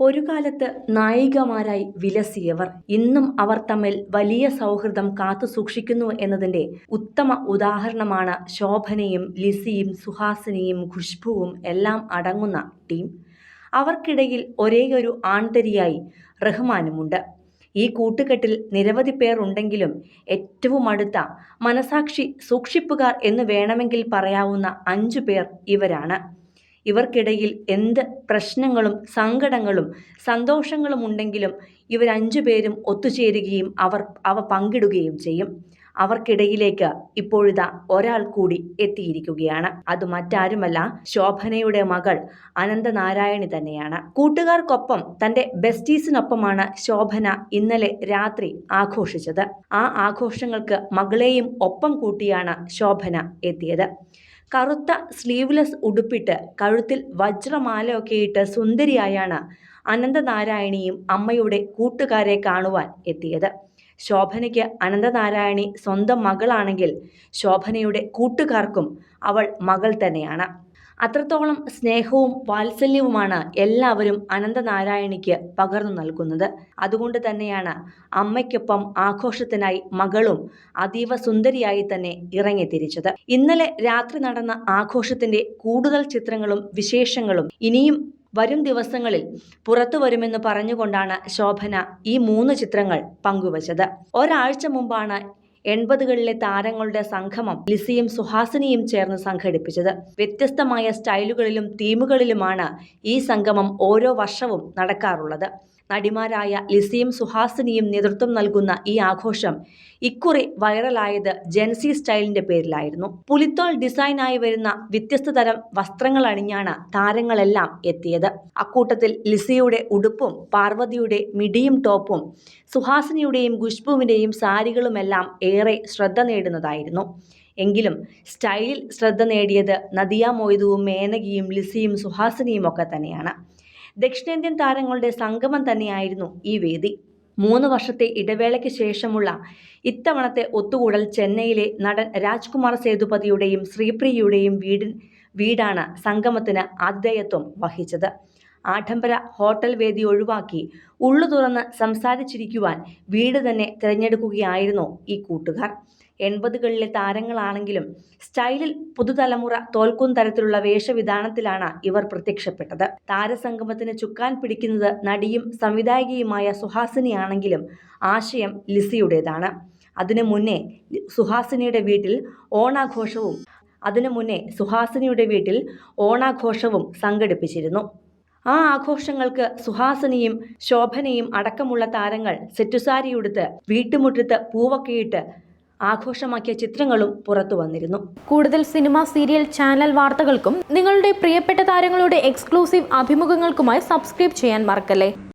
ഒരു കാലത്ത് നായികമാരായി വിലസിയവർ. ഇന്നും അവർ തമ്മിൽ വലിയ സൗഹൃദം കാത്തു സൂക്ഷിക്കുന്നു എന്നതിന്റെ ഉത്തമ ഉദാഹരണമാണ് ശോഭനയും ലിസിയും സുഹാസിനിയും ഖുഷ്ബുവും എല്ലാം അടങ്ങുന്ന ടീം. അവർക്കിടയിൽ ഒരേയൊരു ആൺതരിയായി റഹ്മാനുമുണ്ട്. ഈ കൂട്ടുകെട്ടിൽ നിരവധി പേർ ഉണ്ടെങ്കിലും ഏറ്റവും അടുത്ത മനസാക്ഷി സൂക്ഷിപ്പുകാർ എന്ന് വേണമെങ്കിൽ പറയാവുന്ന അഞ്ചു പേർ ഇവരാണ്. ഇവർക്കിടയിൽ എന്ത് പ്രശ്നങ്ങളും സങ്കടങ്ങളും സന്തോഷങ്ങളും ഉണ്ടെങ്കിലും ഇവരഞ്ചു പേരും ഒത്തുചേരുകയും അവർ അവ പങ്കിടുകയും ചെയ്യും. അവർക്കിടയിലേക്ക് ഇപ്പോഴിതാ ഒരാൾ കൂടി എത്തിയിരിക്കുകയാണ്. അത് മറ്റാരുമല്ല ശോഭനയുടെ മകൾ അനന്തനാരായണി തന്നെയാണ്. കൂട്ടുകാർക്കൊപ്പം തന്റെ ബെസ്റ്റീസിനൊപ്പമാണ് ശോഭന ഇന്നലെ രാത്രി ആഘോഷിച്ചത്. ആ ആഘോഷങ്ങൾക്ക് മകളെയും ഒപ്പം കൂട്ടിയാണ് ശോഭന എത്തിയത്. കറുത്ത സ്ലീവ്ലെസ് ഉടുപ്പിട്ട് കഴുത്തിൽ വജ്രമാലയൊക്കെ ഇട്ട് സുന്ദരിയായാണ് അനന്തനാരായണിയും അമ്മയുടെ കൂട്ടുകാരെ കാണുവാൻ എത്തിയത്. ശോഭനയ്ക്ക് അനന്തനാരായണി സ്വന്തം മകളാണെങ്കിൽ ശോഭനയുടെ കൂട്ടുകാർക്കും അവൾ മകൾ തന്നെയാണ്. അത്രത്തോളം സ്നേഹവും വാത്സല്യവുമാണ് എല്ലാവരും അനന്തനാരായണിക്ക് പകർന്നു നൽകുന്നത്. അതുകൊണ്ട് തന്നെയാണ് അമ്മയ്ക്കൊപ്പം ആഘോഷത്തിനായി മകളും അതീവ സുന്ദരിയായി തന്നെ ഇറങ്ങി ഇറങ്ങിത്തിരിച്ചത് ഇന്നലെ രാത്രി നടന്ന ആഘോഷത്തിന്റെ കൂടുതൽ ചിത്രങ്ങളും വിശേഷങ്ങളും ഇനിയും വരും ദിവസങ്ങളിൽ പുറത്തു വരുമെന്ന് പറഞ്ഞുകൊണ്ടാണ് ശോഭന ഈ മൂന്ന് ചിത്രങ്ങൾ പങ്കുവച്ചത്. ഒരാഴ്ച മുമ്പാണ് എൺപതുകളിലെ താരങ്ങളുടെ സംഗമം ലിസിയും സുഹാസിനിയും ചേർന്ന് സംഘടിപ്പിച്ചത്. വ്യത്യസ്തമായ സ്റ്റൈലുകളിലും തീമുകളിലുമാണ് ഈ സംഗമം ഓരോ വർഷവും നടക്കാറുള്ളത്. നടിമാരായ ലിസിയും സുഹാസിനിയും നേതൃത്വം നൽകുന്ന ഈ ആഘോഷം ഇക്കുറി വൈറലായത് ജെൻസി സ്റ്റൈലിന്റെ പേരിലായിരുന്നു. പുലിത്തോൾ ഡിസൈനായി വരുന്ന വ്യത്യസ്ത തരം വസ്ത്രങ്ങൾ അണിഞ്ഞാണ് താരങ്ങളെല്ലാം എത്തിയത്. അക്കൂട്ടത്തിൽ ലിസിയുടെ ഉടുപ്പും പാർവതിയുടെ മിടിയും ടോപ്പും സുഹാസിനിയുടെയും ഖുഷ്ബുവിന്റെയും സാരികളുമെല്ലാം ഏറെ ശ്രദ്ധ നേടുന്നതായിരുന്നു. എങ്കിലും സ്റ്റൈലിൽ ശ്രദ്ധ നേടിയത് നദിയ മൊയ്തുവും മേനകിയും ലിസിയും സുഹാസിനിയും ഒക്കെ തന്നെയാണ്. ദക്ഷിണേന്ത്യൻ താരങ്ങളുടെ സംഗമം തന്നെയായിരുന്നു ഈ വേദി. മൂന്ന് വർഷത്തെ ഇടവേളയ്ക്ക് ശേഷമുള്ള ഇത്തവണത്തെ ഒത്തുകൂടൽ ചെന്നൈയിലെ നടൻ രാജ്കുമാർ സേതുപതിയുടെയും ശ്രീപ്രിയയുടെയും വീടിൻ വീടാണ് സംഗമത്തിന് ആതിഥേയത്വം വഹിച്ചത്. ആഡംബര ഹോട്ടൽ വേദി ഒഴിവാക്കി ഉള്ളു തുറന്ന് സംസാരിച്ചിരിക്കുവാൻ വീട് തന്നെ തിരഞ്ഞെടുക്കുകയായിരുന്നു ഈ കൂട്ടുകാർ. എൺപതുകളിലെ താരങ്ങളാണെങ്കിലും സ്റ്റൈലിൽ പുതുതലമുറ തോൽക്കും തരത്തിലുള്ള വേഷവിധാനത്തിലാണ് ഇവർ പ്രത്യക്ഷപ്പെട്ടത്. താരസംഗമത്തിന് ചുക്കാൻ പിടിക്കുന്നത് നടിയും സംവിധായികയുമായ സുഹാസിനിയാണെങ്കിലും ആശയം ലിസിയുടേതാണ്. അതിനു മുന്നേ സുഹാസിനിയുടെ വീട്ടിൽ ഓണാഘോഷവും അതിനു മുന്നേ സുഹാസിനിയുടെ വീട്ടിൽ ഓണാഘോഷവും സംഘടിപ്പിച്ചിരുന്നു. ആ ആഘോഷങ്ങൾക്ക് സുഹാസിനിയും ശോഭനയും അടക്കമുള്ള താരങ്ങൾ സെറ്റുസാരിയുടുത്ത് വീട്ടുമുറ്റത്ത് പൂവൊക്കെയിട്ട് ആഘോഷമാക്കിയ ചിത്രങ്ങളും പുറത്തു വന്നിരുന്നു. കൂടുതൽ സിനിമ സീരിയൽ ചാനൽ വാർത്തകൾക്കും നിങ്ങളുടെ പ്രിയപ്പെട്ട താരങ്ങളുടെ എക്സ്ക്ലൂസീവ് അഭിമുഖങ്ങൾക്കുമായി സബ്സ്ക്രൈബ് ചെയ്യാൻ മറക്കല്ലേ?